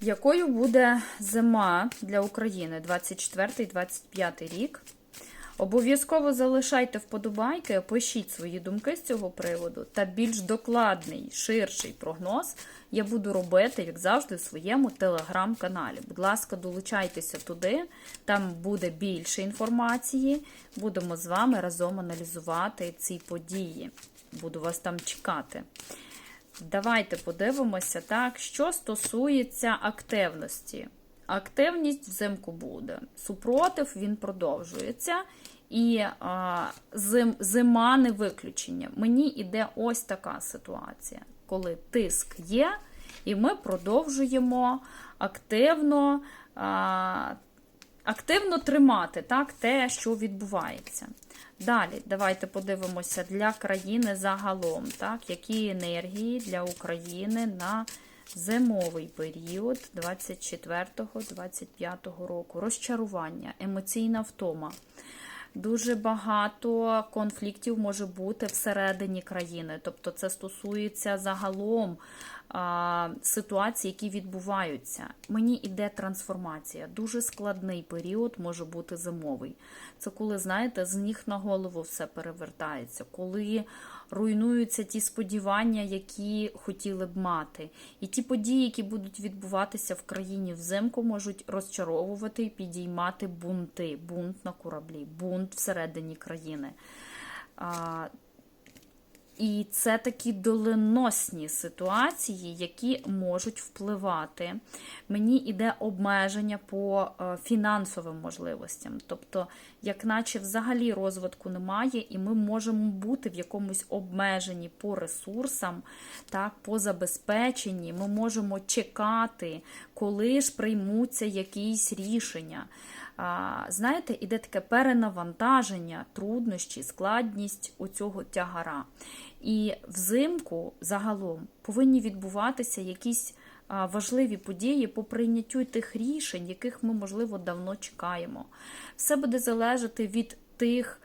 Якою буде зима для України 24-25 рік? Обов'язково залишайте вподобайки, пишіть свої думки з цього приводу та більш докладний, ширший прогноз я буду робити, як завжди, в своєму телеграм-каналі. Будь ласка, долучайтеся туди, там буде більше інформації. Будемо з вами разом аналізувати ці події. Буду вас там чекати. Давайте подивимося, так, що стосується активності. Активність взимку буде. Супротив він продовжується. І а, зим, зима не виключення. Мені йде ось така ситуація, коли тиск є, і ми продовжуємо активно, а, активно тримати так, те, що відбувається. Далі, давайте подивимося для країни загалом, так, які енергії для України на зимовий період 24-25 року. Розчарування, емоційна втома. Дуже багато конфліктів може бути всередині країни. Тобто, це стосується загалом ситуацій, які відбуваються. Мені йде трансформація. Дуже складний період може бути зимовий. Це коли, знаєте, з ніг на голову все перевертається, коли руйнуються ті сподівання, які хотіли б мати. І ті події, які будуть відбуватися в країні взимку, можуть розчаровувати і підіймати бунти, бунт на кораблі, бунт всередині країни. І це такі доленосні ситуації, які можуть впливати. Мені йде обмеження по е, фінансовим можливостям. Тобто, як наче взагалі розвитку немає, і ми можемо бути в якомусь обмеженні по ресурсам, так, по забезпеченні. Ми можемо чекати, коли ж приймуться якісь рішення. Знаєте, іде таке перенавантаження, труднощі, складність у цього тягара. І взимку загалом повинні відбуватися якісь важливі події по прийняттю тих рішень, яких ми, можливо, давно чекаємо. Все буде залежати від тих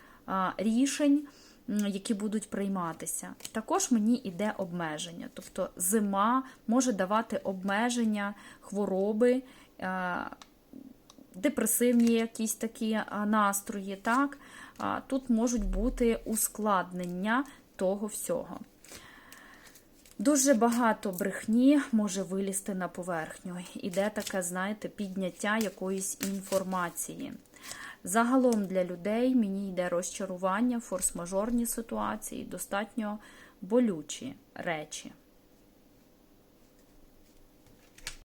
рішень. Які будуть прийматися. Також мені йде обмеження. Тобто зима може давати обмеження, хвороби, депресивні якісь такі настрої. Так? Тут можуть бути ускладнення того всього. Дуже багато брехні може вилізти на поверхню. Іде таке, знаєте, підняття якоїсь інформації. Загалом для людей мені йде розчарування, форс-мажорні ситуації, достатньо болючі речі.